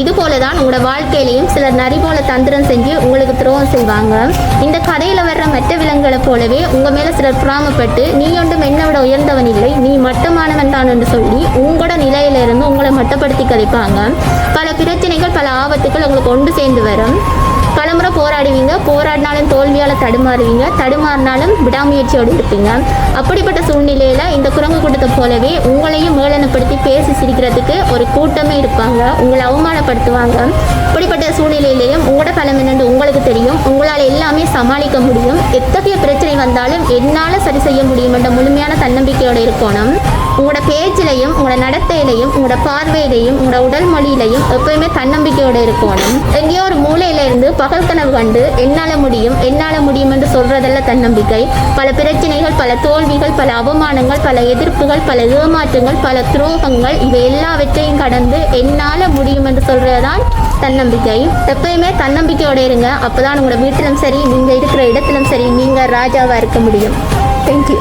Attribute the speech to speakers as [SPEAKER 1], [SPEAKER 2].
[SPEAKER 1] இது போல தான் உங்களோட வாழ்க்கையிலையும் சிலர் நரி போல தந்திரம் செஞ்சு உங்களுக்கு துரோகம் செய்வாங்க. இந்த கதையில வர்ற மற்ற விலங்குகளை போலவே உங்க மேல சிலர் புறாமப்பட்டு நீ ஒன்றும் என்னை விட உயர்ந்தவன் இல்லை நீ மட்டமானவன் தான் என்று சொல்லி உங்களோட நிலையிலிருந்து உங்களை மட்டப்படுத்தி கதைப்பாங்க. பல பிரச்சனைகள் பல ஆபத்துகள் உங்களுக்கு ஒன்று சேர்ந்து வரும். பலமுறை போராடுவீங்க. போராடினாலும் தோல்வியால் தடுமாறுவீங்க. தடுமாறினாலும் விடாமுயற்சியோடு இருப்பீங்க. அப்படிப்பட்ட குரங்கு போலவே உங்களையும் மேலனப்படுத்தி பேசி சிரிக்கிறதுக்கு ஒரு கூட்டமே இருப்பாங்க. உங்களை அவமானப்படுத்துவாங்க. இப்படிப்பட்ட சூழ்நிலையிலையும் உங்களோட பலம் என்னென்று உங்களுக்கு தெரியும். உங்களால் எல்லாமே சமாளிக்க முடியும். எத்தகைய பிரச்சனை வந்தாலும் என்னால் சரி செய்ய முடியும் என்ற முழுமையான தன்னம்பிக்கையோடு இருக்கணும். உங்களோட பேச்சிலையும் உங்களோட நடத்தையிலையும் உங்களோட பார்வையிலையும் உங்களோட உடல் மொழியிலையும் எப்பயுமே தன்னம்பிக்கையோடு இருக்கணும். எங்கேயோ ஒரு மூலையில இருந்து பகல் கனவு கண்டு என்னால முடியும் என்னால முடியும் என்று சொல்றதெல்லாம் தன்னம்பிக்கை. பல பிரச்சனைகள் பல தோல்விகள் பல அவமானங்கள் பல எதிர்ப்புகள் பல ஏமாற்றங்கள் பல துரோகங்கள் இவை எல்லாவற்றையும் கடந்து என்னால முடியும் என்று சொல்றதுதான் தன்னம்பிக்கை. எப்பயுமே தன்னம்பிக்கையோட இருங்க. அப்பதான் உங்களோட வீட்டிலும் சரி நீங்க இருக்கிற இடத்திலும் சரி நீங்க ராஜாவா இருக்க முடியும். தேங்க்யூ